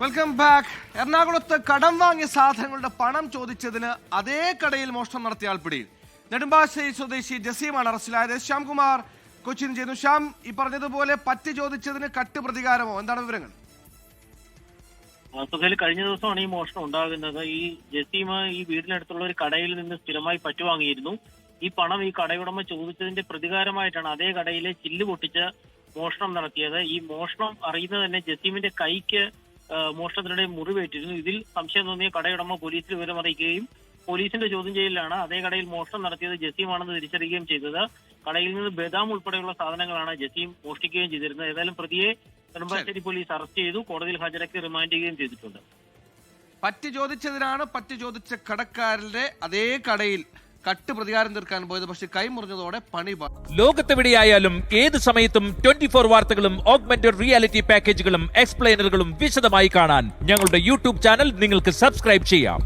Welcome back എറണാകുളത്ത് കടം വാങ്ങിയ സാധനങ്ങളുടെ പണം ചോദിച്ചതിന് അതേ കടയിൽ മോഷണം നടത്തിയ ആൾ പിടിയിൽ നെടുമ്പാശ്ശേരി സ്വദേശി ജസീമാണ് അറസ്റ്റിലായത്. ശ്യാംകുമാർ കൊച്ചിൻ ചെയ്യുന്നു ശ്യാം ഈ പറഞ്ഞതുപോലെ പറ്റി ചോദിച്ചതിന് കട്ട് പ്രതികാരമോ എന്താണ് വിവരങ്ങൾ? സുഖയിൽ കഴിഞ്ഞ ദിവസമാണ് ഈ മോഷണം ഉണ്ടാകുന്നത്. ഈ ജസീമ ഈ വീടിനടുത്തുള്ള ഒരു കടയിൽ നിന്ന് സ്ഥിരമായി പറ്റു വാങ്ങിയിരുന്നു. ഈ പണം ഈ കടയുടമ ചോദിച്ചതിന്റെ പ്രതികാരമായിട്ടാണ് അതേ കടയിലെ ചില്ല് പൊട്ടിച്ച് മോഷണം നടത്തിയത്. ഈ മോഷണം അറിയുന്നത് തന്നെ ജസീമിന്റെ കൈക്ക് മോഷണത്തിനിടെ മുറിവേറ്റിരുന്നു. ഇതിൽ സംശയം തോന്നിയ കടയുടമ പോലീസിൽ വിവരമറിയിക്കുകയും പോലീസിന്റെ ചോദ്യം ചെയ്യലിലാണ് അതേ കടയിൽ മോഷണം നടത്തിയത് ജസീമാണെന്ന് തിരിച്ചറിയുകയും ചെയ്തത്. കടയിൽ നിന്ന് ബദാം ഉൾപ്പെടെയുള്ള സാധനങ്ങളാണ് ജസീം മോഷ്ടിക്കുകയും ചെയ്തിരുന്നത്. ഏതായാലും പ്രതിയെ നെടുമ്പാശ്ശേരി പോലീസ് അറസ്റ്റ് ചെയ്തു. കോടതിയിൽ ഹാജരാക്കി റിമാൻഡ് ചെയ്യുകയും ചെയ്തിട്ടുണ്ട്. പറ്റ് ചോദിച്ചതിനാണ് പറ്റ് ചോദിച്ച കടക്കാരന്റെ അതേ കടയിൽ കട്ട് പ്രതികാരം തീർക്കാൻ പോയത് പക്ഷേ കൈമുറിഞ്ഞതോടെ പണി ലോകത്തെവിടെയായാലും ഏത് സമയത്തും ട്വന്റി ഫോർ വാർത്തകളും ഓഗ്മെന്റഡ് റിയാലിറ്റി പാക്കേജുകളും എക്സ്പ്ലെയിനറുകളും വിശദമായി കാണാൻ ഞങ്ങളുടെ യൂട്യൂബ് ചാനൽ നിങ്ങൾക്ക് സബ്സ്ക്രൈബ് ചെയ്യാം.